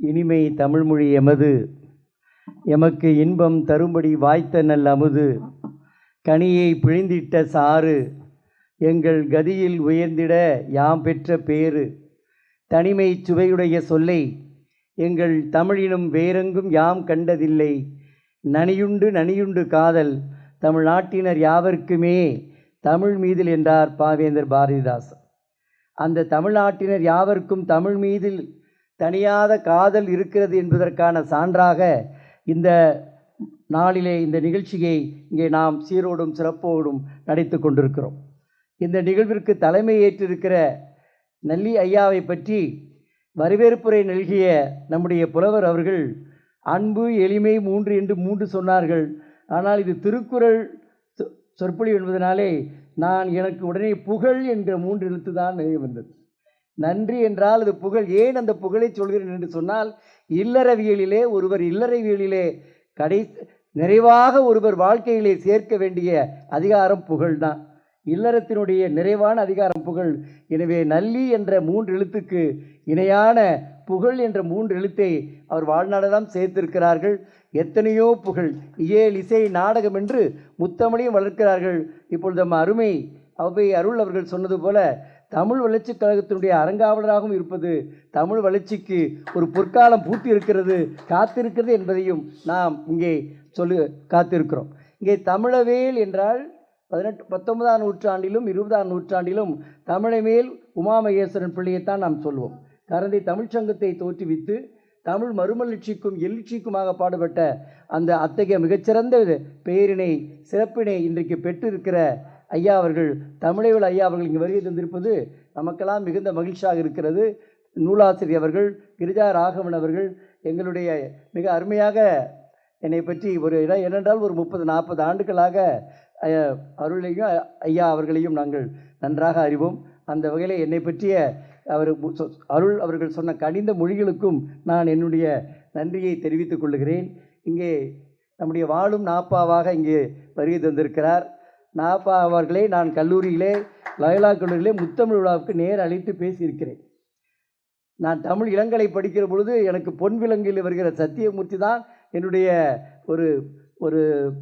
இனிமை தமிழ்மொழி எமது. எமக்கு இன்பம் தரும்படி வாய்த்த நல் அமுது. கனியை பிழிந்திட்ட சாறு. எங்கள் கதியில் உயர்ந்திட யாம் பெற்ற பேறு. தனிமை சுவையுடைய சொல்லை எங்கள் தமிழினும் வேறெங்கும் யாம் கண்டதில்லை. நனியுண்டு நனியுண்டு காதல் தமிழ்நாட்டினர் யாவர்க்குமே தமிழ் மீதில் என்றார் பாவேந்தர் பாரதிதாசன். அந்த தமிழ்நாட்டினர் யாவர்க்கும் தமிழ் மீதில் தனியாத காதல் இருக்கிறது என்பதற்கான சான்றாக இந்த நாளிலே இந்த நிகழ்ச்சியை இங்கே நாம் சீரோடும் சிறப்போடும் நடித்து கொண்டிருக்கிறோம். இந்த நிகழ்விற்கு தலைமை ஏற்றிருக்கிற நல்லி ஐயாவை பற்றி வரவேற்புரை நல்கிய நம்முடைய புலவர் அவர்கள் அன்பு எளிமை மூன்று என்று மூன்று சொன்னார்கள். ஆனால் இது திருக்குறள் சொ- சொற்பொழிவு என்பதனாலே நான் எனக்கு உடனே புகழ் என்ற மூன்று எழுத்து தான் நினைவு வந்தது. நன்றி என்றால் அது புகழ். ஏன் அந்த புகழை சொல்கிறேன் என்று சொன்னால் இல்லறவியலிலே ஒருவர் இல்லறவியலிலே கடை நிறைவாக ஒருவர் வாழ்க்கையிலே சேர்க்க வேண்டிய அதிகாரம் புகழ்தான். இல்லறத்தினுடைய நிறைவான அதிகாரம் புகழ். எனவே நல்லி என்ற மூன்று எழுத்துக்கு இணையான புகழ் என்ற மூன்று எழுத்தை அவர் வாழ்நாளெல்லாம் சேர்த்திருக்கிறார்கள். எத்தனையோ புகழ். இயல் இசை நாடகம் என்று முத்தமிழையும் வளர்க்கிறார்கள். இப்பொழுது நம்ம அருமை அவை அருள் அவர்கள் சொன்னது போல தமிழ் வளர்ச்சிக் கழகத்தினுடைய அறங்காவலராகவும் இருப்பது தமிழ் வளர்ச்சிக்கு ஒரு பொற்காலம் பூட்டி இருக்கிறது காத்திருக்கிறது என்பதையும் நாம் இங்கே சொல்லு காத்திருக்கிறோம். இங்கே தமிழவேல் என்றால் பதினெட்டு பத்தொன்பதாம் நூற்றாண்டிலும் இருபதாம் நூற்றாண்டிலும் தமிழை மேல் உமாமகேஸ்வரன் பிள்ளையைத்தான் நாம் சொல்வோம். கரந்தை தமிழ்ச்சங்கத்தை தோற்றுவித்து தமிழ் மறுமலர்ச்சிக்கும் எழுச்சிக்குமாக பாடுபட்ட அந்த அத்தகைய மிகச்சிறந்த பெயரினை சிறப்பினை இன்றைக்கு பெற்றிருக்கிற ஐயா அவர்கள் தமிழைவள் ஐயா அவர்கள் இங்கே வருகை தந்திருப்பது நமக்கெல்லாம் மிகுந்த மகிழ்ச்சியாக இருக்கிறது. நூலாசிரியர் அவர்கள் கிரிஜா ராகவன் அவர்கள் எங்களுடைய மிக அருமையாக என்னை பற்றி ஒரு இடம் ஏனென்றால் ஒரு முப்பது நாற்பது ஆண்டுகளாக அருளையும் ஐயா அவர்களையும் நாங்கள் நன்றாக அறிவோம். அந்த வகையில் என்னை பற்றிய அவர் அருள் அவர்கள் சொன்ன கனிந்த மொழிகளுக்கும் நான் என்னுடைய நன்றியை தெரிவித்துக் கொள்கிறேன். இங்கே நம்முடைய வாழும் நாப்பாவாக இங்கே வருகை தந்திருக்கிறார். நாப்பா அவர்களை நான் கல்லூரியிலே லயலா கல்லூரியிலே முத்தமிழ் விழாவுக்கு நேர் அழைத்து பேசியிருக்கிறேன். நான் தமிழ் இளங்கலை படிக்கிற பொழுது எனக்கு பொன் விலங்கில் வருகிற சத்தியமூர்த்தி தான் என்னுடைய ஒரு ஒரு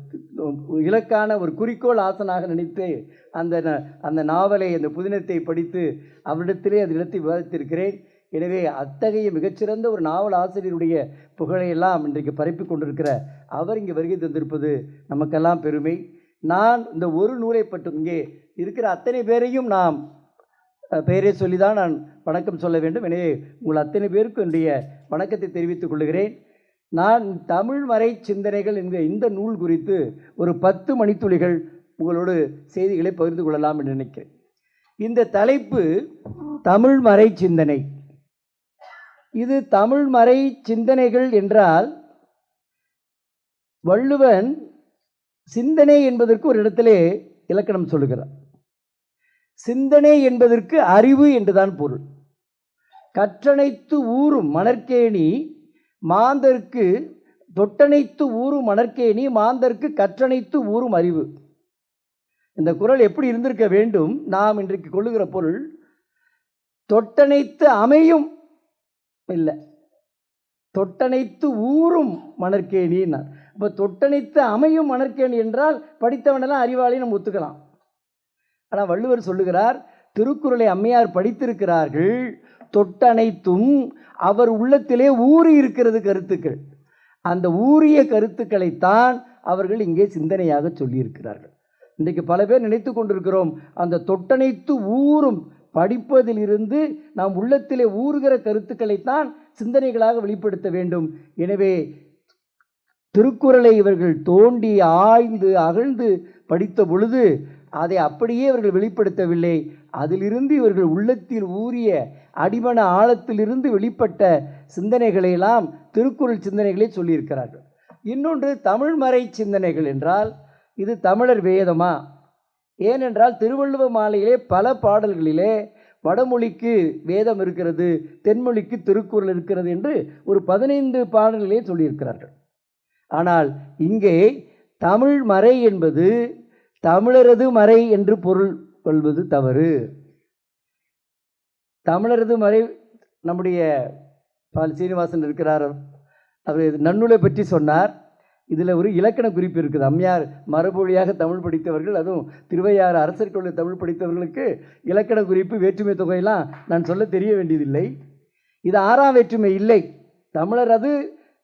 இலக்கான ஒரு குறிக்கோள் ஆசனாக நினைத்து அந்த ந- அந்த நாவலை அந்த புதினத்தை படித்து அவரிடத்திலே அது இடத்தை விவாதித்திருக்கிறேன். எனவே அத்தகைய மிகச்சிறந்த ஒரு நாவல் ஆசிரியருடைய புகழையெல்லாம் இன்றைக்கு பரப்பி கொண்டிருக்கிற அவர் இங்கே வருகை தந்திருப்பது நமக்கெல்லாம் பெருமை. நான் இந்த ஒரு நூலை பற்றி இங்கே இருக்கிற அத்தனை பேரையும் நாம் பெயரை சொல்லி தான் நான் வணக்கம் சொல்ல வேண்டும். எனவே உங்கள் அத்தனை பேருக்கும் என்னுடைய வணக்கத்தை தெரிவித்துக் கொள்கிறேன். நான் தமிழ் மறை சிந்தனைகள் என்கிற இந்த நூல் குறித்து ஒரு பத்து மணித்துளிகள் உங்களோடு செய்திகளை பகிர்ந்து கொள்ளலாம் என்று நினைக்கிறேன். இந்த தலைப்பு தமிழ் மறை சிந்தனை. இது தமிழ் மறை சிந்தனைகள் என்றால் வள்ளுவன் சிந்தனை என்பதற்கு ஒரு இடத்திலே இலக்கணம் சொல்லுகிறார். சிந்தனை என்பதற்கு அறிவு என்றுதான் பொருள். கற்றணைத்து ஊறும் மணற்கேணி மாந்தர்க்கு தொட்டணைத்து ஊறும் மணற்கேணி மாந்தர்க்கு கற்றணைத்து ஊறும் அறிவு. இந்த குறள் எப்படி இருந்திருக்க வேண்டும்? நாம் இன்றைக்கு கொள்ளுகிற பொருள் தொட்டணைத்து அமையும் இல்லை. தொட்டணைத்து ஊறும் மணற்கேணின்னார் இப்போ தொட்டணித்து அமையும் மணற்கேணி என்றால் படித்தவனெல்லாம் அறிவாளி நம்ம ஒத்துக்கலாம். ஆனால் வள்ளுவர் சொல்லுகிறார் திருக்குறளை அம்மையார் படித்திருக்கிறார்கள் தொட்டனைத்தும் அவர் உள்ளத்திலே ஊறி இருக்கிறது கருத்துக்கள். அந்த ஊறிய கருத்துக்களைத்தான் அவர்கள் இங்கே சிந்தனையாக சொல்லியிருக்கிறார்கள். இன்றைக்கு பல பேர் நினைத்து கொண்டிருக்கிறோம் அந்த தொட்டனைத்து ஊறும் படிப்பதிலிருந்து நாம் உள்ளத்திலே ஊறுகிற கருத்துக்களைத்தான் சிந்தனைகளாக வெளிப்படுத்த வேண்டும். எனவே திருக்குறளை இவர்கள் தோண்டி ஆய்ந்து அகழ்ந்து படித்த பொழுது அதை அப்படியே இவர்கள் வெளிப்படுத்தவில்லை. அதிலிருந்து இவர்கள் உள்ளத்தில் ஊறிய அடிமன ஆழத்திலிருந்து வெளிப்பட்ட சிந்தனைகளையெல்லாம் திருக்குறள் சிந்தனைகளை சொல்லியிருக்கிறார்கள். இன்னொன்று தமிழ்மறை சிந்தனைகள் என்றால் இது தமிழர் வேதமா? ஏனென்றால் திருவள்ளுவ மாலையிலே பல பாடல்களிலே வடமொழிக்கு வேதம் இருக்கிறது தென்மொழிக்கு திருக்குறள் இருக்கிறது என்று ஒரு பதினைந்து பாடல்களே சொல்லியிருக்கிறார்கள். ஆனால் இங்கே தமிழ் மறை என்பது தமிழரது மறை என்று பொருள் கொள்வது தவறு. தமிழரது மறை நம்முடைய பால் சீனிவாசன் இருக்கிறார். அவர் நன்னூலை பற்றி சொன்னார். இதில் ஒரு இலக்கண குறிப்பு இருக்குது. அம்மையார் மரபொழியாக தமிழ் படித்தவர்கள் அதுவும் திருவையாறு அரசர் கொள்ள தமிழ் படித்தவர்களுக்கு இலக்கண குறிப்பு வேற்றுமை தொகையெல்லாம் நான் சொல்ல தெரிய வேண்டியதில்லை. இது ஆறாம் வேற்றுமை இல்லை. தமிழர்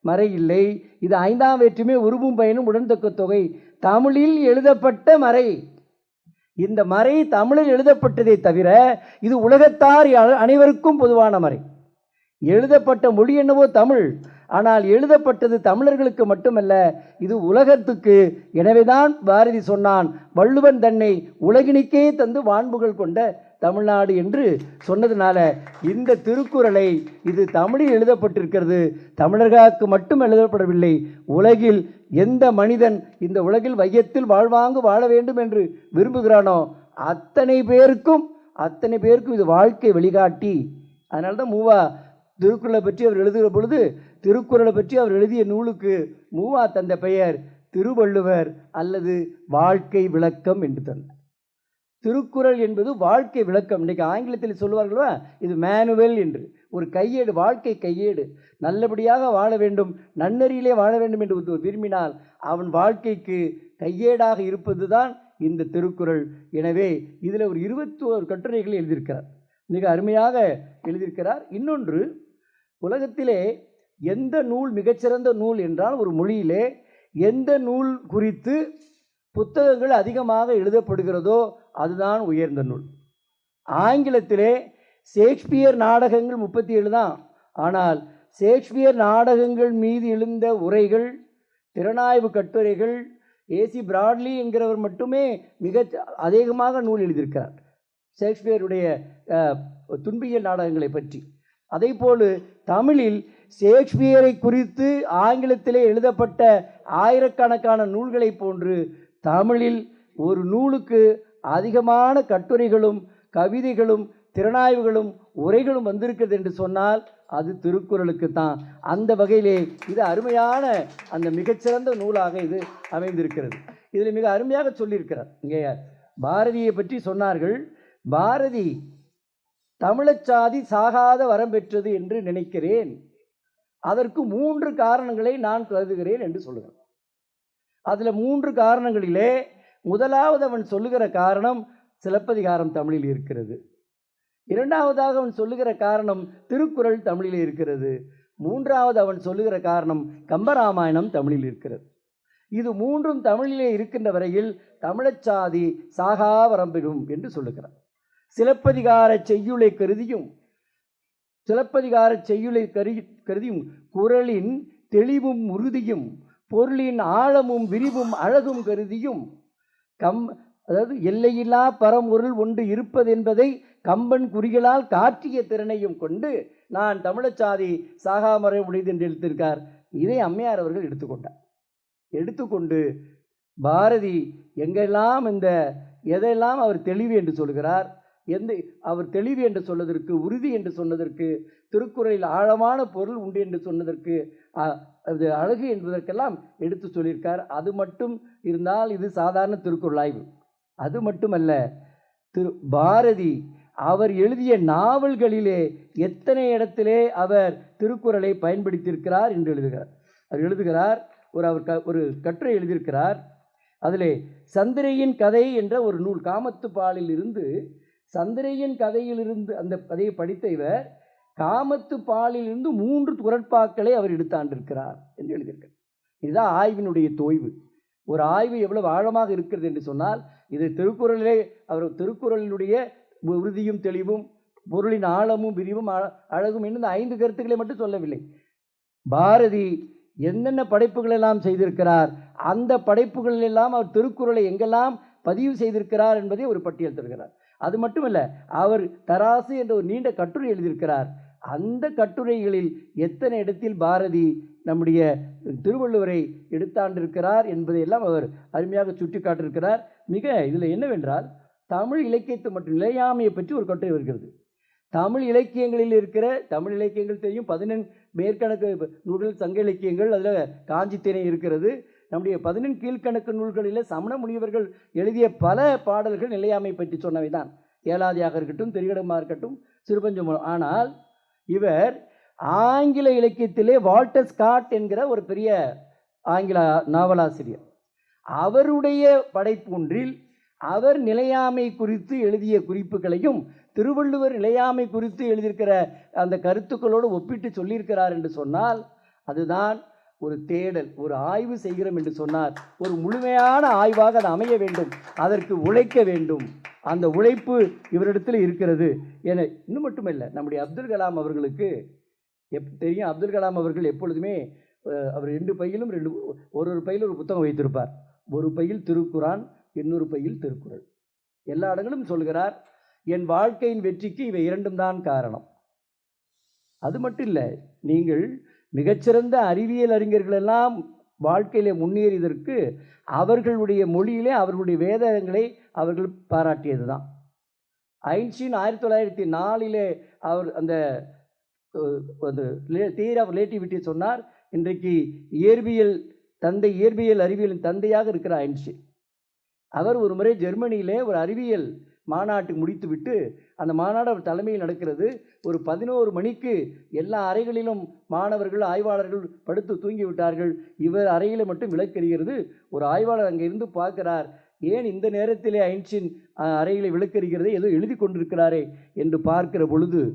மறையில்லை. மறை இல்லை இது ஐந்தாம் வேற்றுமே உருவும் பயனும் உடன்தொக்க தொகை. தமிழில் எழுதப்பட்ட மறை. இந்த மறை தமிழில் எழுதப்பட்டதே தவிர இது உலகத்தார் அனைவருக்கும் பொதுவான மறை. எழுதப்பட்ட மொழி என்னவோ தமிழ். ஆனால் எழுதப்பட்டது தமிழர்களுக்கு மட்டுமல்ல இது உலகத்துக்கு. எனவேதான் பாரதி சொன்னான் வள்ளுவன் தன்னை உலகினிக்கே தந்து வான்புகள் கொண்ட தமிழ்நாடு என்று சொன்னதுனால இந்த திருக்குறளை இது தமிழில் எழுதப்பட்டிருக்கிறது. தமிழர்களுக்கு மட்டும் எழுதப்படவில்லை உலகில் எந்த மனிதன் இந்த உலகில் வையத்தில் வாழ்வாங்கு வாழ வேண்டும் என்று விரும்புகிறானோ அத்தனை பேருக்கும் அத்தனை பேருக்கும் இது வாழ்க்கை வழிகாட்டி. அதனால தான் மூவா திருக்குறளை பற்றி அவர் எழுதுகிற பொழுது திருக்குறளை பற்றி அவர் எழுதிய நூலுக்கு மூவா தந்த பெயர் திருவள்ளுவர் அல்லது வாழ்க்கை விளக்கம் என்று தந்தார் திருக்குறள் என்பது வாழ்க்கை விளக்கம். இன்றைக்கு ஆங்கிலத்தில் சொல்லுவார்களா இது மேனுவல் என்று. ஒரு கையேடு வாழ்க்கை கையேடு. நல்லபடியாக வாழ வேண்டும் நன்னறியிலே வாழ வேண்டும் என்று விரும்பினால் அவன் வாழ்க்கைக்கு கையேடாக இருப்பது தான் இந்த திருக்குறள். எனவே இதில் ஒரு இருபத்தோரு கட்டுரைகள் எழுதியிருக்கிறார். மிக அருமையாக எழுதியிருக்கிறார். இன்னொன்று உலகத்திலே எந்த நூல் மிகச்சிறந்த நூல் என்றால் ஒரு மொழியிலே எந்த நூல் குறித்து புத்தகங்கள் அதிகமாக எழுதப்படுகிறதோ அதுதான் உயர்ந்த நூல். ஆங்கிலத்திலே ஷேக்ஸ்பியர் நாடகங்கள் முப்பத்தி ஏழு தான். ஆனால் ஷேக்ஸ்பியர் நாடகங்கள் மீது எழுந்த உரைகள் திறனாய்வு கட்டுரைகள் ஏசி பிராட்லி என்கிறவர் மட்டுமே மிக அதிகமாக நூல் எழுதியிருக்கிறார். ஷேக்ஸ்பியருடைய துன்பியல் நாடகங்களை பற்றி. அதேபோல் தமிழில் ஷேக்ஸ்பியரை குறித்து ஆங்கிலத்திலே எழுதப்பட்ட ஆயிரக்கணக்கான நூல்களைப் போன்று தமிழில் ஒரு நூலுக்கு அதிகமான கட்டுரைகளும் கவிதைகளும் திறனாய்வுகளும் உரைகளும் வந்திருக்கிறது என்று சொன்னால் அது திருக்குறளுக்கு தான். அந்த வகையிலே இது அருமையான அந்த மிகச்சிறந்த நூலாக இது அமைந்திருக்கிறது. இதில் மிக அருமையாக சொல்லியிருக்கிறார். இங்கே பாரதியை பற்றி சொன்னார்கள் பாரதி தமிழச்சாதி சாகாத வரம் பெற்றது என்று நினைக்கிறேன். அதற்கு மூன்று காரணங்களை நான் கருதுகிறேன் என்று சொல்லுகிறேன். அதில் மூன்று காரணங்களிலே முதலாவது அவன் சொல்லுகிற காரணம் சிலப்பதிகாரம் தமிழில் இருக்கிறது. இரண்டாவதாக அவன் சொல்லுகிற காரணம் திருக்குறள் தமிழில் இருக்கிறது. மூன்றாவது அவன் சொல்லுகிற காரணம் கம்பராமாயணம் தமிழில் இருக்கிறது. இது மூன்றும் தமிழிலே இருக்கின்ற வரையில் தமிழச்சாதி சாகா வரம்பெறும் என்று சொல்லுகிறார். சிலப்பதிகார செய்யுளை கருதியும் சிலப்பதிகார செய்யுளை கரு கருதியும் குரலின் தெளிவும் உறுதியும் பொருளின் ஆழமும் விரிவும் அழகும் கருதியும் கம் அதாவது எல்லையில்லா பரம்பொருள் ஒன்று இருப்பதென்பதை கம்பன் குறிகளால் காற்றிய திறனையும் கொண்டு நான் தமிழச்சாதி சாகாமறை உடையது என்று எடுத்திருக்கார். இதை அம்மையார் அவர்கள் எடுத்துக்கொண்டார். எடுத்துக்கொண்டு பாரதி எங்கெல்லாம் இந்த எதையெல்லாம் அவர் தெளிவு என்று சொல்கிறார் எந்த அவர் தெளிவு என்று சொன்னதற்கு உறுதி என்று சொன்னதற்கு திருக்குறளில் ஆழமான பொருள் உண்டு என்று சொன்னதற்கு அ- அது அழகு என்பதற்கெல்லாம் எடுத்து சொல்லியிருக்கார். அது மட்டும் இருந்தால் இது சாதாரண திருக்குறள் ஆய்வு. அது மட்டுமல்ல திரு பாரதி அவர் எழுதிய நாவல்களிலே எத்தனை இடத்திலே அவர் திருக்குறளை பயன்படுத்தியிருக்கிறார் என்று எழுதுகிறார். அவர் எழுதுகிறார் ஒரு அவர் க ஒரு கட்டுரை எழுதியிருக்கிறார். அதிலே சந்திரையின் கதை என்ற ஒரு நூல் காமத்துப்பாலில் இருந்து சந்திரையன் கதையிலிருந்து அந்த கதையை படித்த இவர் காமத்து பாலிலிருந்து மூன்று குரட்பாக்களை அவர் எடுத்தாண்டிருக்கிறார் என்று எழுதியிருக்கிறார். இதுதான் ஆய்வினுடைய தோய்வு. ஒரு ஆய்வு எவ்வளவு ஆழமாக இருக்கிறது என்று சொன்னால் இது திருக்குறளிலே அவர் திருக்குறளினுடைய உறுதியும் தெளிவும் பொருளின் ஆழமும் விரிவும் அழ- அழகும் என்னும் இந்த ஐந்து கருத்துக்களை மட்டும் சொல்லவில்லை. பாரதி என்னென்ன படைப்புகள் எல்லாம் செய்திருக்கிறார் அந்த படைப்புகளில் எல்லாம் அவர் திருக்குறளை எங்கெல்லாம் பதிவு செய்திருக்கிறார் என்பதை ஒரு பட்டியல் தருகிறார். அது மட்டுமல்ல அவர் தராசு என்ற ஒரு நீண்ட கட்டுரை எழுதியிருக்கிறார். அந்த கட்டுரைகளில் எத்தனை இடத்தில் பாரதி நம்முடைய திருவள்ளுவரை எடுத்தாண்டிருக்கிறார் என்பதையெல்லாம் அவர் அருமையாக சுட்டி காட்டியிருக்கிறார் மிக இதில் என்னவென்றால் தமிழ் இலக்கியத்தை மற்றும் நிலையாமையை பற்றி ஒரு கட்டுரை வருகிறது. தமிழ் இலக்கியங்களில் இருக்கிற தமிழ் இலக்கியங்கள் தெரியும் பதினெண் மேற்கணக்கு நூல்கள் சங்க இலக்கியங்கள் அதில் காஞ்சித்திணை இருக்கிறது. நம்முடைய பதினெண் கீழ்க்கணக்கு நூல்களில் சமண முனிவர்கள் எழுதிய பல பாடல்கள் நிலையாமை பற்றி சொன்னவை தான் ஏலாதியாக இருக்கட்டும் திரிகடமாக இருக்கட்டும் சிறுபஞ்சம். ஆனால் இவர் ஆங்கில இலக்கியத்திலே வால்டர் ஸ்காட் என்கிற ஒரு பெரிய ஆங்கில நாவலாசிரியர். அவருடைய படைப்பு ஒன்றில் அவர் நிலையாமை குறித்து எழுதிய குறிப்புகளையும் திருவள்ளுவர் நிலையாமை குறித்து எழுதியிருக்கிற அந்த கருத்துக்களோடு ஒப்பிட்டு சொல்லியிருக்கிறார் என்று சொன்னால் அதுதான் ஒரு தேடல் ஒரு ஆய்வு செய்கிறோம் என்று சொன்னார் ஒரு முழுமையான ஆய்வாக அது அமைய வேண்டும் அதற்கு உழைக்க வேண்டும். அந்த உழைப்பு இவரிடத்தில் இருக்கிறது. என இன்னும் மட்டுமல்ல நம்முடைய அப்துல் கலாம் அவர்களுக்கு எப் தெரியும் அப்துல் கலாம் அவர்கள் எப்பொழுதுமே அவர் ரெண்டு பையிலும் ரெண்டு ஒரு ஒரு பையில் ஒரு புத்தகம் வைத்திருப்பார். ஒரு பையில் திருக்குரான் இன்னொரு பையில் திருக்குறள். எல்லா இடங்களும் சொல்கிறார் என் வாழ்க்கையின் வெற்றிக்கு இவை இரண்டும் தான் காரணம். அது மட்டும் இல்லை நீங்கள் மிகச்சிறந்த அறிவியல் அறிஞர்கள் எல்லாம் வாழ்க்கையிலே முன்னேறியதற்கு அவர்களுடைய மொழியிலே அவர்களுடைய வேதங்களை அவர்கள் பாராட்டியது தான் ஐன்ஸ்டீன் ஆயிரத்தி தொள்ளாயிரத்தி நாலிலே அவர் அந்த அந்த தியரி ஆஃப் ரிலேட்டிவிட்டி சொன்னார் இன்றைக்கு இயற்பியல் தந்தை இயற்பியல் அறிவியலின் தந்தையாக இருக்கிற ஐன்ஸ்டீன். அவர் ஒரு முறை ஜெர்மனியிலே ஒரு அறிவியல் மாநாட்டு முடித்துவிட்டு அந்த மாநாடு அவர் தலைமையில் நடக்கிறது. ஒரு பதினோரு மணிக்கு எல்லா அறைகளிலும் மாணவர்கள் ஆய்வாளர்கள் படுத்து தூங்கி விட்டார்கள் இவர் அறையில் மட்டும் விளக்கெறிகிறது. ஒரு ஆய்வாளர் அங்கே இருந்து பார்க்கிறார் ஏன் இந்த நேரத்திலே ஐன்ஸ்டீன் அறையில் விளக்கறிகிறதே விளக்கெறிகிறது ஏதோ எழுதி கொண்டிருக்கிறாரே? என்று பார்க்கிற பொழுது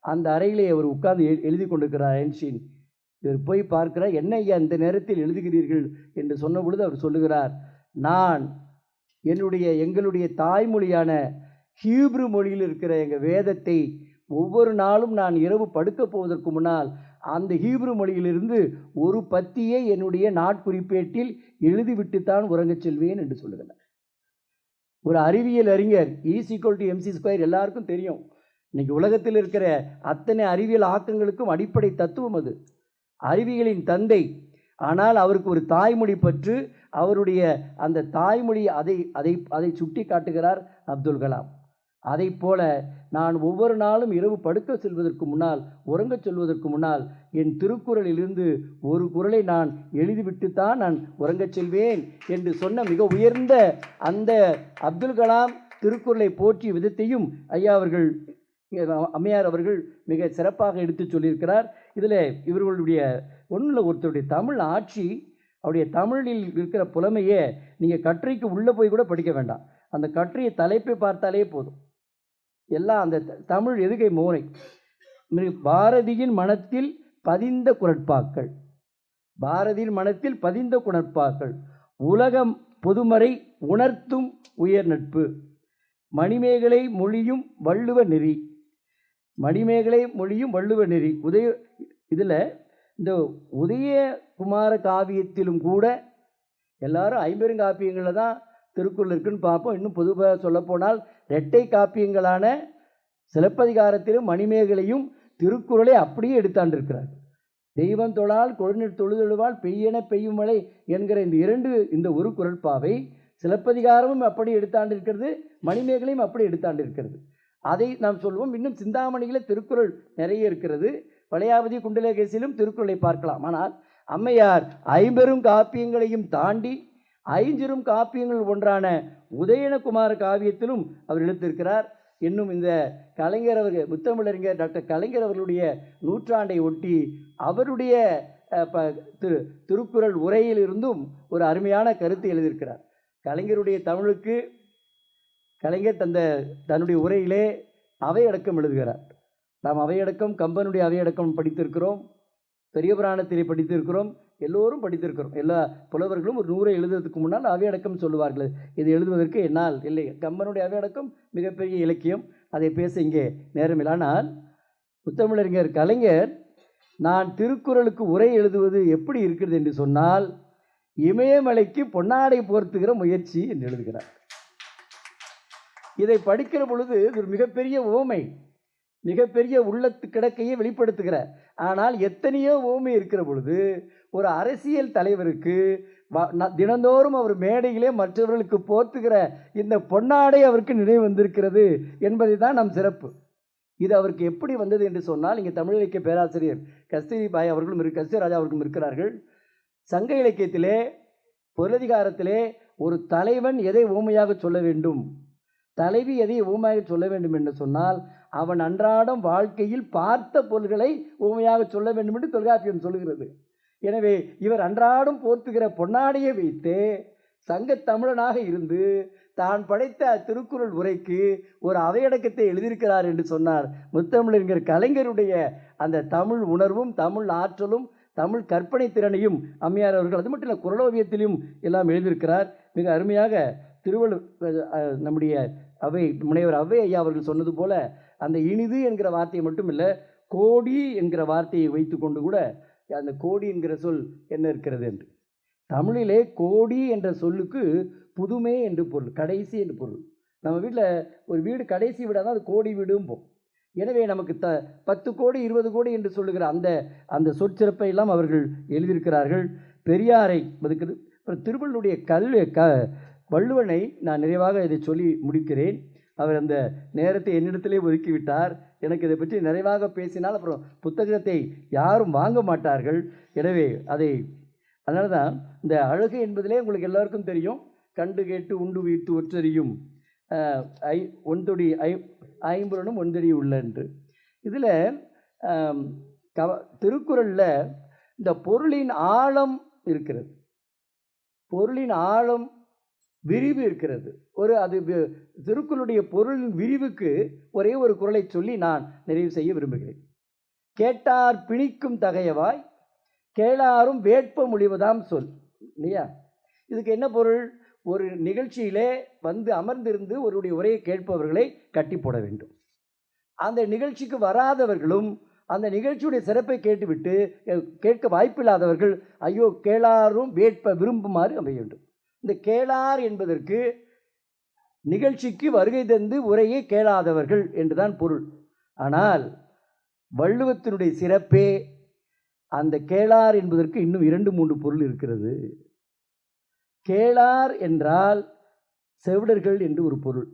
அந்த அறையிலே அவர் உட்கார்ந்து எ- எழுதி கொண்டிருக்கிறார் ஐன்ஸ்டீன். இவர் போய் பார்க்கிறார் என்ன ஐயா இந்த நேரத்தில் எழுதுகிறீர்கள்? என்று சொன்ன பொழுது அவர் சொல்லுகிறார் நான் என்னுடைய எங்களுடைய தாய்மொழியான ஹீப்ரு மொழியில் இருக்கிற எங்கள் வேதத்தை ஒவ்வொரு நாளும் நான் இரவு படுக்கப் போவதற்கு முன்னால் அந்த ஹீப்ரு மொழியிலிருந்து ஒரு பத்தியை என்னுடைய நாட்குறிப்பேட்டில் எழுதிவிட்டுத்தான் உறங்கச் செல்வேன் என்று சொல்லுகிறார் ஒரு அறிவியல் அறிஞர் ஈசிக்வல் டு எம்சி ஸ்கொயர் எல்லாருக்கும் தெரியும். இன்னைக்கு உலகத்தில் இருக்கிற அத்தனை அறிவியல் ஆக்கங்களுக்கும் அடிப்படை தத்துவம் அது. அறிவியலின் தந்தை ஆனால் அவருக்கு ஒரு தாய்மொழி பற்று அவருடைய அந்த தாய்மொழி அதை அதை அதை சுட்டி காட்டுகிறார் அப்துல் கலாம். அதைப் போல நான் ஒவ்வொரு நாளும் இரவு படுக்க செல்வதற்கு முன்னால் உறங்கச் செல்வதற்கு முன்னால் என் திருக்குறளிலிருந்து ஒரு குறளை நான் எழுதிவிட்டுத்தான் நான் உறங்கச் செல்வேன் என்று சொன்ன மிக உயர்ந்த அந்த அப்துல் கலாம் திருக்குறளை போற்றிய விதத்தையும் ஐயா அவர்கள் அம்மையார் அவர்கள் மிக சிறப்பாக எடுத்து சொல்லியிருக்கிறார். இதில் இவர்களுடைய ஒன்றில் ஒருத்தருடைய தமிழ் ஆட்சி அவருடைய தமிழில் இருக்கிற புலமையை நீங்கள் கட்டுரைக்கு உள்ளே போய் கூட படிக்க வேண்டாம். அந்த கட்டுரையை தலைப்பை பார்த்தாலே போதும். எல்லாம் அந்த த- தமிழ் எதுகை மோனை. பாரதியின் மனத்தில் பதிந்த குரட்பாக்கள். பாரதியின் மனத்தில் பதிந்த குணப்பாக்கள் உலகம் பொதுமறை உணர்த்தும் உயர் நட்பு. மணிமேகலை மொழியும் வள்ளுவ நெறி. மணிமேகலை மொழியும் வள்ளுவ நெறி. உதய இதில் இந்த உதயகுமார காவியத்திலும் கூட எல்லாரும் ஐம்பெருங்காப்பியங்களில் தான் திருக்குறள் இருக்குன்னு பார்ப்போம். இன்னும் பொதுவாக சொல்லப்போனால் இரட்டை காப்பியங்களான சிலப்பதிகாரத்திலும் மணிமேகலையும் திருக்குறளை அப்படியே எடுத்தாண்டிருக்கிறார் தெய்வம் தொழால் கொழுநீர் தொழுதொழுவால் பெய்யென பெய்யும் மழை என்கிற இந்த இரண்டு இந்த ஒரு குரல்பாவை சிலப்பதிகாரமும் அப்படி எடுத்தாண்டிருக்கிறது மணிமேகலையும் அப்படி எடுத்தாண்டிருக்கிறது அதை நாம் சொல்வோம். இன்னும் சிந்தாமணியில் திருக்குறள் நிறைய இருக்கிறது. பழையாவதி குண்டலகேசிலும் திருக்குறளை பார்க்கலாம். ஆனால் அம்மையார் ஐம்பெரும் காப்பியங்களையும் தாண்டி ஐஞ்சிரும் காப்பியங்கள் ஒன்றான உதயனகுமார காவியத்திலும் அவர் எழுத்திருக்கிறார் இன்னும் இந்த கலைஞர் அவர்கள் முத்தமிழறிஞர் டாக்டர் கலைஞர் அவர்களுடைய நூற்றாண்டை ஒட்டி அவருடைய ப திரு திருக்குறள் உரையிலிருந்தும் ஒரு அருமையான கருத்தை எழுதியிருக்கிறார். கலைஞருடைய தமிழுக்கு கலைஞர் தந்த தன்னுடைய உரையிலே அவை அடக்கம் எழுதுகிறார். நாம் அவையடக்கம் கம்பனுடைய அவையடக்கம் படித்திருக்கிறோம். பெரிய புராணத்திலே படித்திருக்கிறோம். எல்லோரும் படித்திருக்கிறோம். எல்லா புலவர்களும் ஒரு நூறை எழுதுறதுக்கு முன்னால் அவையடக்கம் சொல்லுவார்கள். இது எழுதுவதற்கு என்னால் இல்லை. கம்பனுடைய அவையடக்கம் மிகப்பெரிய இலக்கியம். அதை பேச இங்கே நேரமில்லை. ஆனால் முத்தமிழறிஞர் கலைஞர் நான் திருக்குறளுக்கு உரை எழுதுவது எப்படி இருக்கிறது என்று சொன்னால் இமயமலைக்கு பொன்னாடை போர்த்துகிற முயற்சி என்று எழுதுகிறார். இதை படிக்கிற பொழுது இது ஒரு மிகப்பெரிய ஓமை மிகப்பெரிய உள்ளத்து கிடக்கையை வெளிப்படுத்துகிற. ஆனால் எத்தனையோ ஓமை இருக்கிற பொழுது ஒரு அரசியல் தலைவருக்கு வ- ந- தினந்தோறும் அவர் மேடையிலே மற்றவர்களுக்கு போர்த்துகிற இந்த பொன்னாடை அவருக்கு நினைவு வந்திருக்கிறது என்பதை தான் நம் சிறப்பு. இது அவருக்கு எப்படி வந்தது என்று சொன்னால் இங்கே தமிழ் இலக்கிய பேராசிரியர் கஸ்தூரி பாய் அவர்களும் இரு கஸ்தூரி அவர்களும் இருக்கிறார்கள். சங்க இலக்கியத்திலே பொருளதிகாரத்திலே ஒரு தலைவன் எதை ஓமையாக சொல்ல வேண்டும்? தலைவி எதை ஊமையாக சொல்ல வேண்டும் என்று சொன்னால் அவன் அன்றாடம் வாழ்க்கையில் பார்த்த பொருள்களை ஊமையாக சொல்ல வேண்டும் என்று தொல்காப்பியம் சொல்கிறது எனவே இவர் அன்றாடம் போர்த்துகிற பொன்னாடியை வைத்து சங்கத்தமிழனாக இருந்து தான் படைத்த திருக்குறள் உரைக்கு ஒரு அவையடக்கத்தை எழுதியிருக்கிறார் என்று சொன்னார். முத்தமிழறிஞர் கலைஞருடைய அந்த தமிழ் உணர்வும் தமிழ் ஆற்றலும் தமிழ் கற்பனை திறனையும் அம்மையார் அவர்கள் அது மட்டும் இல்லை குரலோவியத்திலும் எல்லாம் எழுதியிருக்கிறார். மிக அருமையாக திருவள்ளுவர் நம்முடைய அவை முனைவர் அவை ஐயா அவர்கள் சொன்னது போல அந்த இனிது என்கிற வார்த்தையை மட்டும் இல்லை கோடி என்கிற வார்த்தையை வைத்துக்கொண்டு கூட அந்த கோடி என்கிற சொல் என்ன இருக்கிறது என்று. தமிழிலே கோடி என்ற சொல்லுக்கு புதுமை என்று பொருள் கடைசி என்று பொருள். நம்ம வீட்டில் ஒரு வீடு கடைசி வீடாக தான் அது கோடி வீடும் எனவே நமக்கு த பத்து கோடி இருபது கோடி என்று சொல்லுகிற அந்த அந்த சொற்சிறப்பை எல்லாம் அவர்கள் எழுதியிருக்கிறார்கள். பெரியாரை பதுக்கிறது அப்புறம் திருவள்ளுடைய கல்வி க வள்ளுவனை நான் நிறைவாக இதை சொல்லி முடிக்கிறேன். அவர் அந்த நேரத்தை என்னிடத்திலே ஒதுக்கிவிட்டார். எனக்கு இதை பற்றி நிறைவாக பேசினால் அப்புறம் புத்தகத்தை யாரும் வாங்க மாட்டார்கள். எனவே அதை அதனால தான் இந்த அழகு என்பதிலே உங்களுக்கு எல்லாருக்கும் தெரியும். கண்டு கேட்டு உண்டு வீட்டு ஒற்றறியும் ஐ ஒன்றொடி ஐ ஐம்புலனும் ஒன்றடி உள்ள என்று இதில் கவ திருக்குறளில் இந்த பொருளின் ஆழம் இருக்கிறது. பொருளின் ஆழம் விரிவு இருக்கிறது. ஒரு அது வி- திருக்குறளுடைய பொருளின் விரிவுக்கு ஒரே ஒரு குரலை சொல்லி நான் நிறைவு செய்ய விரும்புகிறேன். கேட்டார் பிணிக்கும் தகையவாய் கேளாரும் வேட்ப முடிவதாம் சொல். இல்லையா? இதுக்கு என்ன பொருள்? ஒரு நிகழ்ச்சியிலே வந்து அமர்ந்திருந்து ஒருவருடைய உரையை கேட்பவர்களை கட்டி போட வேண்டும். அந்த நிகழ்ச்சிக்கு வராதவர்களும் அந்த நிகழ்ச்சியுடைய சிறப்பை கேட்டுவிட்டு கேட்க வாய்ப்பில்லாதவர்கள் ஐயோ கேளாரும் வேட்ப விரும்புமாறு அமைய வேண்டும். இந்த கேளார் என்பதற்கு நிகழ்ச்சிக்கு வருகை தந்து உரையை கேளாதவர்கள் என்றுதான் பொருள். ஆனால் வள்ளுவத்தினுடைய சிறப்பே அந்த கேளார் என்பதற்கு இன்னும் இரண்டு மூன்று பொருள் இருக்கிறது. கேளார் என்றால் செவிடர்கள் என்று ஒரு பொருள்.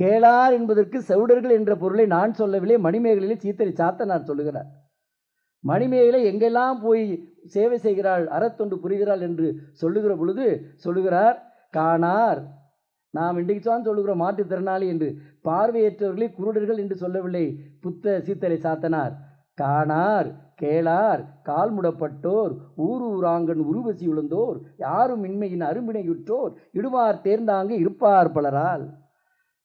கேளார் என்பதற்கு செவிடர்கள் என்ற பொருளை நான் சொல்லவில்லை மணிமேகலையிலே சீத்தரை சாத்தனார் சொல்லுகிறார். மணிமேகலை எங்கெல்லாம் போய் சேவை செய்கிறாள் அறத்தொண்டு புரிகிறாள் என்று சொல்லுகிற பொழுது சொல்லுகிறார் காணார். நாம் இன்றைக்கு தான் சொல்லுகிறோம் மாற்றுத்திறனாளி என்று. பார்வையற்றவர்களை குருடர்கள் என்று சொல்லவில்லை. புத்த சீத்தலை சாத்தனார். காணார் கேளார் கால்முடப்பட்டோர் ஊர் ஊராங்கன் உருவசி உழந்தோர் யாரும் இன்மையின் அரும்பினையுற்றோர் இடுவார் தேர்ந்தாங்க இருப்பார் பலரால்.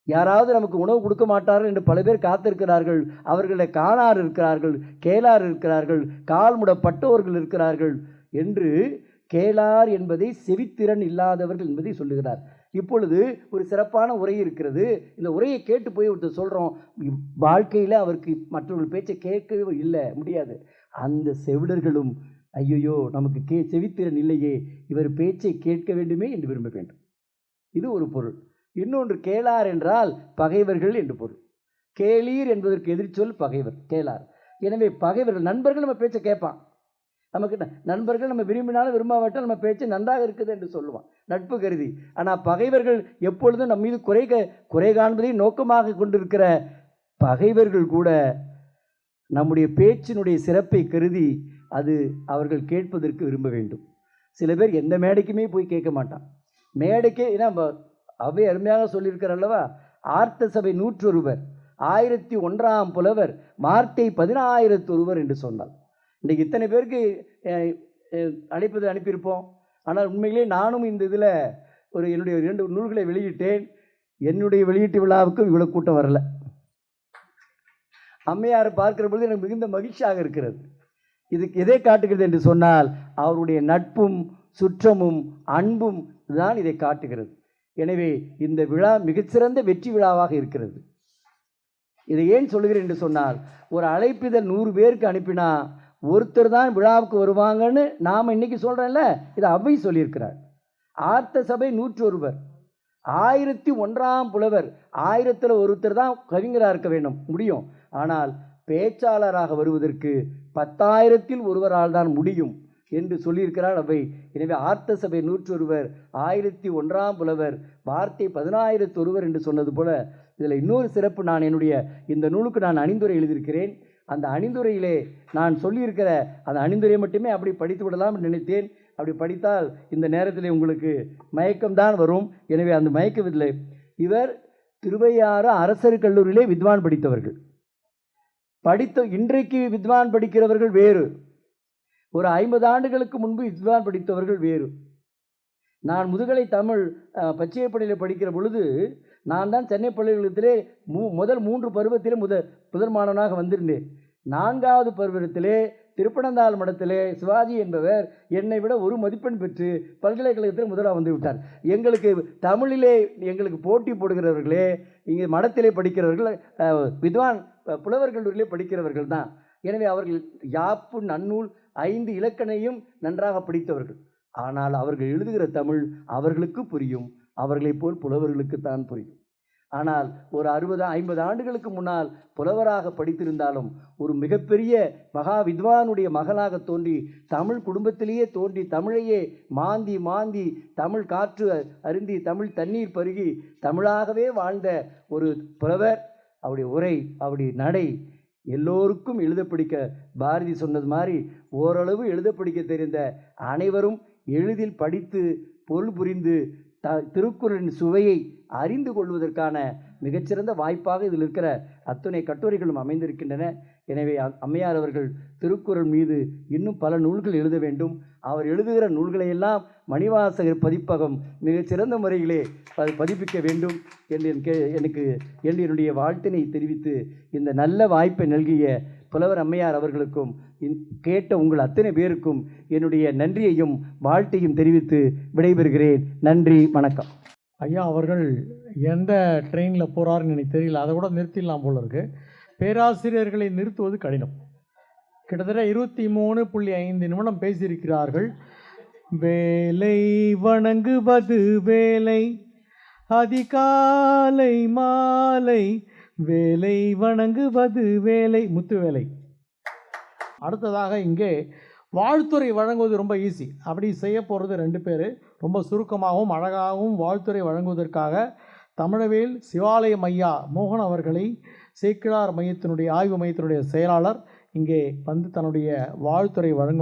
யாராவது நமக்கு உணவு கொடுக்க மாட்டார்கள் என்று பல பேர் காத்திருக்கிறார்கள். அவர்களை காணார் இருக்கிறார்கள் கேளார் இருக்கிறார்கள் கால்முடப்பட்டோர்கள் இருக்கிறார்கள் என்று கேளார் என்பதை செவித்திறன் இல்லாதவர்கள் என்பதை சொல்லுகிறார். இப்பொழுது ஒரு சிறப்பான உரை இருக்கிறது. இந்த உரையை கேட்டு போய் ஒருத்தர் சொல்கிறோம் வாழ்க்கையில் அவருக்கு மற்றவர்கள் பேச்சை கேட்கவே இல்லை முடியாது. அந்த செவிடர்களும் ஐயையோ நமக்கு கே செவித்திறன் இல்லையே இவர் பேச்சை கேட்க வேண்டுமே என்று விரும்ப வேண்டும். இது ஒரு பொருள். இன்னொன்று கேளார் என்றால் பகைவர்கள் என்று பொருள். கேளீர் என்பதற்கு எதிர்ச்சொல் பகைவர் கேளார். எனவே பகைவர்கள் நண்பர்கள் நம்ம பேச்சை கேட்பான். நமக்கு நண்பர்கள் நம்ம விரும்பினாலும் விரும்பாவிட்டால் நம்ம பேச்சு நன்றாக இருக்குது என்று சொல்லுவான். நட்பு கருதி. ஆனால் பகைவர்கள் எப்பொழுதும் நம் மீது குறை குறை காண்பதை நோக்கமாக கொண்டிருக்கிற பகைவர்கள் கூட நம்முடைய பேச்சினுடைய சிறப்பை கருதி அது அவர்கள் கேட்பதற்கு விரும்ப வேண்டும். சில பேர் எந்த மேடைக்குமே போய் கேட்க மாட்டான். மேடைக்கே ஏன்னா நம்ம அவை அருமையாக சொல்லியிருக்கிறார் அல்லவா? ஆர்த்த சபை நூற்றொருவர் ஆயிரத்தி ஒன்றாம் புலவர் மார்த்தை பதினாயிரத்து ஒருவர் என்று சொன்னார். இன்றைக்கு இத்தனை பேருக்கு அழைப்பது அனுப்பியிருப்போம். ஆனால் உண்மையிலே நானும் இந்த இதில் ஒரு என்னுடைய இரண்டு நூல்களை வெளியிட்டேன். என்னுடைய வெளியீட்டு விழாவுக்கும் இவ்வளோ கூட்டம் வரல. அம்மையார் பார்க்கிற பொழுது எனக்கு மிகுந்த மகிழ்ச்சியாக இருக்கிறது. இதுக்கு எதை காட்டுகிறது என்று சொன்னால் அவருடைய நட்பும் சுற்றமும் அன்பும் தான் இதை காட்டுகிறது. எனவே இந்த விழா மிகச்சிறந்த வெற்றி விழாவாக இருக்கிறது. இதை ஏன் சொல்லுகிறேன் என்று சொன்னால் ஒரு அழைப்பிதழ் நூறு பேருக்கு அனுப்பினா ஒருத்தர் தான் விழாவுக்கு வருவாங்கன்னு நாம் இன்னைக்கு சொல்கிறேன்ல இதை அவை சொல்லியிருக்கிறார். ஆர்த்த சபை நூற்றொருவர் ஆயிரத்தி ஒன்றாம் புலவர் ஆயிரத்தில் ஒருத்தர் தான் கவிஞராக இருக்க வேண்டும் முடியும். ஆனால் பேச்சாளராக வருவதற்கு பத்தாயிரத்தில் ஒருவரால் தான் முடியும். என்று சொல்லியிருக்கிறார் அவை. எனவே ஆர்த்த சபை நூற்றொருவர் ஆயிரத்தி ஒன்றாம் புலவர் வார்த்தை பதினாயிரத்து ஒருவர் என்று சொன்னது போல இதில் இன்னொரு சிறப்பு நான் என்னுடைய இந்த நூலுக்கு நான் அணிந்துரை எழுதியிருக்கிறேன். அந்த அணிந்துரையிலே நான் சொல்லியிருக்கிற அந்த அணிந்துரை மட்டுமே அப்படி படித்து விடலாம் நினைத்தேன். அப்படி படித்தால் இந்த நேரத்தில் உங்களுக்கு மயக்கம்தான் வரும். எனவே அந்த மயக்கமில்லை இவர் திருவையாறு அரசர் கல்லூரியிலே வித்வான் படித்தவர்கள். படித்த இன்றைக்கு வித்வான் படிக்கிறவர்கள் வேறு. ஒரு ஐம்பது ஆண்டுகளுக்கு முன்பு இதுதான் படித்தவர்கள் வேறு. நான் முதுகலை தமிழ் பச்சையப்பள்ளியில் படிக்கிற பொழுது நான் தான் சென்னை பல்கலைக்கழகத்திலே மூ முதல் மூன்று பருவத்திலே முத முதல் மாணவனாக வந்திருந்தேன். நான்காவது பருவத்திலே திருப்பனந்தாள் மடத்திலே சிவாஜி என்பவர் என்னை விட ஒரு மதிப்பெண் பெற்று பல்கலைக்கழகத்தில் முதலாக வந்து விட்டார். எங்களுக்கு தமிழிலே எங்களுக்கு போட்டி போடுகிறவர்களே இங்கே மடத்திலே படிக்கிறவர்கள் வித்வான் அஹ், புலவர் கல்லூரியிலே படிக்கிறவர்கள் தான். எனவே அவர்கள் யாப்பு நன்னூல் ஐந்து இலக்கணையும் நன்றாக படித்தவர்கள். ஆனால் அவர்கள் எழுதுகிற தமிழ் அவர்களுக்கு புரியும் அவர்களைப் போல் புலவர்களுக்கு தான் புரியும். ஆனால் ஒரு அறுபது ஐம்பது ஆண்டுகளுக்கு முன்னால் புலவராக படித்திருந்தாலும் ஒரு மிகப்பெரிய மகா வித்வானுடைய மகனாக தோன்றி தமிழ் குடும்பத்திலேயே தோன்றி தமிழையே மாந்தி மாந்தி தமிழ் காற்று அருந்தி தமிழ் தண்ணீர் பருகி தமிழாகவே வாழ்ந்த ஒரு புலவர் அவருடைய உரை அவருடைய நடை எல்லோருக்கும் எழுத பிடிக்க பாரதி சொன்னது மாதிரி ஓரளவு எழுத படிக்க தெரிந்த அனைவரும் எளிதில் படித்து பொருள் புரிந்து த திருக்குறளின் சுவையை அறிந்து கொள்வதற்கான மிகச்சிறந்த வாய்ப்பாக இதில் இருக்கிற அத்துணை கட்டுரைகளும் அமைந்திருக்கின்றன. எனவே அம்மையார் அவர்கள் திருக்குறள் மீது இன்னும் பல நூல்கள் எழுத வேண்டும். அவர் எழுதுகிற நூல்களையெல்லாம் மணிவாசகர் பதிப்பகம் மிகச்சிறந்த முறையிலே ப- பதிப்பிக்க வேண்டும் என்று கே எனக்கு என்னுடைய வாழ்த்தினை தெரிவித்து இந்த நல்ல வாய்ப்பை நல்கிய புலவர் அம்மையார் அவர்களுக்கும் கேட்ட உங்கள் அத்தனை பேருக்கும் என்னுடைய நன்றியையும் வாழ்த்தையும் தெரிவித்து விடைபெறுகிறேன். நன்றி வணக்கம். ஐயா அவர்கள் எந்த ட்ரெயினில் போகிறாருன்னு எனக்கு தெரியல. அதை கூட நிறுத்திடலாம் போல இருக்குது பேராசிரியர்களை நிறுத்துவது கடினம். கிட்டத்தட்ட இருபத்தி மூணு புள்ளி ஐந்து நிமிடம் பேசியிருக்கிறார்கள். வேலை வணங்குவது வேலை அதிகாலை மாலை வேலை வணங்குவது வேலை முத்து வேலை. அடுத்ததாக இங்கே வாழ்த்துறை வழங்குவது ரொம்ப ஈஸி அப்படி செய்ய போகிறது ரெண்டு பேர். ரொம்ப சுருக்கமாகவும் அழகாகவும் வாழ்த்துறை வழங்குவதற்காக தமிழவேல் சிவாலயம் ஐயா மோகன் அவர்களை சேக்கிழார் மையத்தினுடைய ஆய்வு மையத்தினுடைய செயலாளர் இங்கே வந்து தன்னுடைய வாழ்த்துறை வழங்கும்